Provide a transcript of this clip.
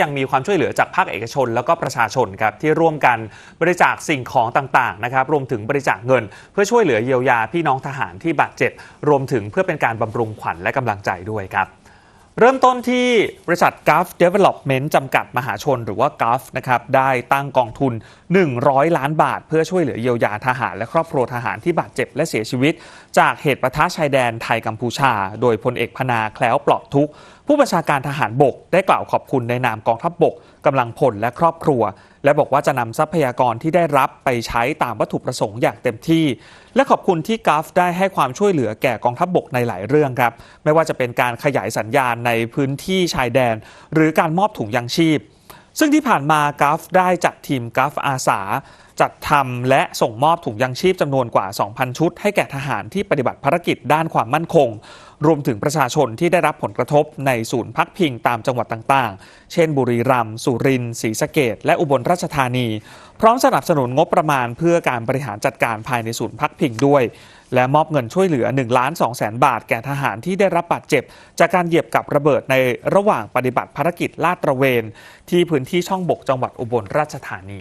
ยังมีความช่วยเหลือจากภาคเอกชน แล้วก็ประชาชนครับที่ร่วมกันบริจาคสิ่งของต่างๆนะครับรวมถึงบริจาคเงิน เพื่อช่วยเหลือเยียวยาพี่น้องทหารที่บาดเจ็บ รวมถึงเพื่อเป็นการบำรุงขวัญและกำลังใจด้วยครับ เริ่มต้นที่บริษัท g u f Development จำกัดมหาชนหรือว่า g u f นะครับได้ตั้งกองทุน 100 ล้านบาท เพื่อช่วยเหลือเยียวยาทหาร และครอบครัวทหารที่บาดเจ็บและเสียชีวิต จากเหตุประทะชายแดนไทยกัมพูชา โดยพลเอกพนาแคล้วปลอดทุก ผู้บัญชาการทหารบก ได้กล่าวขอบคุณในนามกองทัพบบกกำลังพลและครอบครัว และบอกว่าจะนำทรัพยากรที่ได้รับไปใช้ตามวัตถุประสงค์อย่างเต็มที่ และขอบคุณที่กัฟได้ให้ความช่วยเหลือแก่กองทัพบบกในหลายเรื่องครับ ไม่ว่าจะเป็นการขยายสัญญาณในพื้นที่ชายแดน หรือการมอบถุงยางชีพ ซึ่งที่ผ่านมากัฟได้จัดทีมกัฟอาสา จัดทำและส่งมอบถุงยางชีพจำนวนกว่า 2,000 ชุด ให้แก่ทหารที่ปฏิบัติภารกิจด้านความมั่นคง รวมถึงประชาชนที่ได้รับผลกระทบในศูนย์พักพิงตามจังหวัดต่างๆ เช่น บุรีรัมย์สุรินทร์ศรีสะเกดและอุบลราชธานี พร้อมสนับสนุนงบประมาณเพื่อการบริหารจัดการภายในศูนย์พักพิงด้วย และมอบเงินช่วยเหลือ1ล้าน2แสนบาท แก่ทหารที่ได้รับบาดเจ็บ จากการเหยียบกับระเบิดในระหว่างปฏิบัติภารกิจลาดตระเวน ที่พื้นที่ช่องบกจังหวัดอุบลราชธานี